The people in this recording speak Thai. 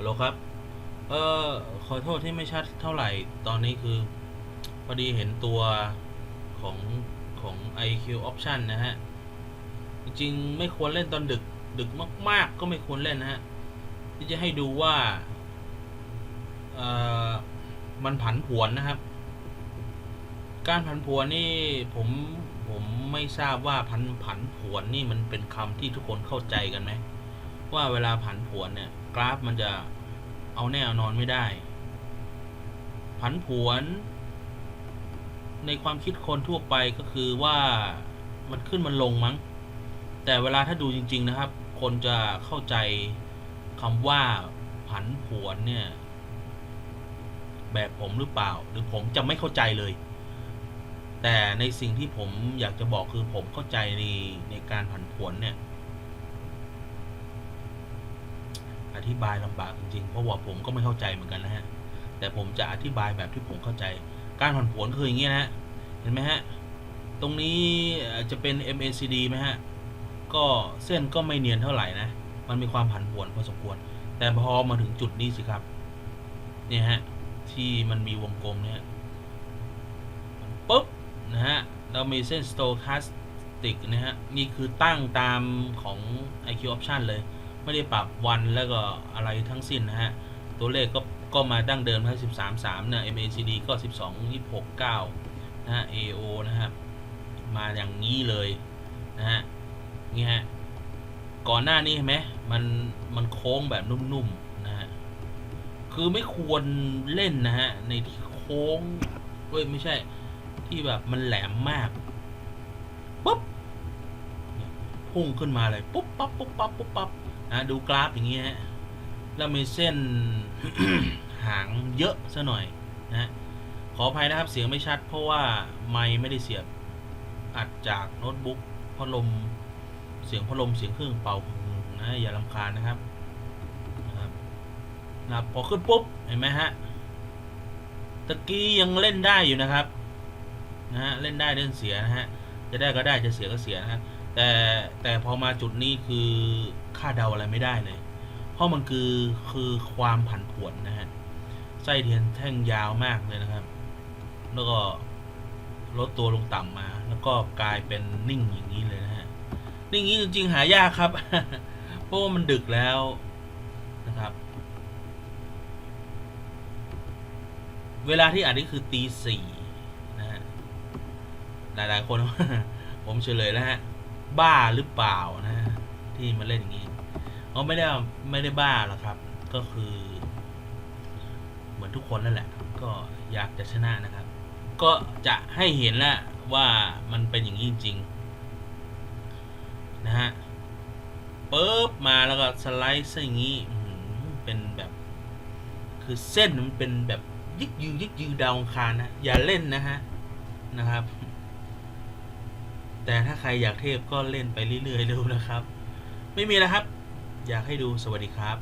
ฮัลโหลครับ เออขอโทษที่ไม่ชัดเท่าไหร่ ตอนนี้คือ พอดีเห็นตัวของของ IQ option นะฮะ จริงๆไม่ควรเล่นตอนดึก ดึกมาก ๆ ก็ไม่ควรเล่นนะฮะ ที่จะให้ดูว่า เอ่อมันผันผวนนะครับ การผันผวนนี่ผมผมไม่ทราบว่าผันผันผวนนี่มันเป็นคำที่ทุกคนเข้าใจกันไหม ว่าเวลาผันผวนเนี่ยกราฟมันจะเอาแน่เอานอนไม่ได้ ผันผวน ในความคิดคนทั่วไปก็คือว่ามันขึ้นมันลงมั้ง แต่เวลาถ้าดูจริง ๆ นะครับ คนจะเข้าใจคำว่าผันผวนเนี่ย แบบผมหรือเปล่า หรือผมจะไม่เข้าใจเลย แต่ในสิ่งที่ผมอยากจะบอกคือผมเข้าใจในในการผันผวนเนี่ย อ ธิบายลำบากจริงๆ เพราะว่าผมก็ไม่เข้าใจเหมือนกันนะฮะ แต่ผมจะอธิบายแบบที่ผมเข้าใจ การผันผวนคืออย่างเงี้ยนะฮะเห็นไหมฮะ ตรงนี้จะเป็น MACD ไหมฮะ ก็เส้นก็ไม่เนียนเท่าไหร่นะ มันมีความผันผวนพอสมควร แต่พอมาถึงจุดนี้สิครับ เนี่ยฮะ ที่มันมีวงกลมเนี่ยมันปุ๊บนะฮะ เรามีเส้น stochastic นะฮะ นี่คือตั้งตามของ IQ option เลย ไม่ได้ปรับวันแล้วก็อะไรทั้งสิ้นนะฮะ ตัวเลขก็ก็มาดั้งเดิมทั้ง13 3เนี่ย MACD ก็ 12 26 9นะฮะ AO นะครับมาอย่างนี้เลยนะฮะนี่ฮะก่อนหน้านี้เห็นไหมมันมันโค้งแบบนุ่มๆนะฮะคือไม่ควรเล่นนะฮะในที่โค้งเอ้ยไม่ใช่ที่แบบมันแหลมมากปุ๊บเนี่ยพุ่งขึ้นมาเลยปุ๊บปั๊บปุ๊บปั๊บปุ๊บปั๊บ นะดูกราฟอย่างเงี้ยฮะแล้วมีเส้นหางเยอะซะหน่อยนะฮะขออภัยนะครับเสียงไม่ชัด เพราะว่าไมค์ไม่ได้เสียบอัดจากโน้ตบุ๊กพัดลมเสียงพัดลมเสียงเครื่องเป่านะอย่าลำคาญนะครับนะครับนะครับพอขึ้นปุ๊บเห็นไหมฮะตะกี้ยังเล่นได้อยู่นะครับนะฮะเล่นได้เล่นเสียนะฮะจะได้ก็ได้จะเสียก็เสียนะฮะ แต่แต่พอมาจุดนี้คือคาดเดาอะไรไม่ได้เลย เพราะมันคือคือความผันผวนนะฮะไส้เทียนแท่งยาวมากเลยนะครับ แล้วก็ลดตัวลงต่ำมา แล้วก็กลายเป็นนิ่งอย่างนี้เลยนะฮะนิ่งอย่างนี้จริงๆหายากครับ เพราะว่ามันดึกแล้วนะครับ เวลาที่อัดนี่คือตีสี่นะฮะหลายๆคนผมเฉลยแล้วฮะ บ้าหรือเปล่านะฮะที่มาเล่นอย่างนี้เขาไม่ได้ไม่ได้บ้าหรอกครับ ก็คือ เหมือนทุกคนนั่นแหละ ก็อยากจะชนะนะครับ ก็จะให้เห็นแล้วว่ามันเป็นอย่างนี้จริงๆนะฮะปุ๊บมาแล้วก็สไลด์ซะอย่างนี้เป็นแบบ คือเส้นมันเป็นแบบยึกยือยึกยือดาวองคารนะ อย่าเล่นนะฮะนะครับ แต่ถ้าใครอยากเทพก็เล่นไปเรื่อยๆดูนะครับ ไม่มีแล้วครับ อยากให้ดูสวัสดีครับ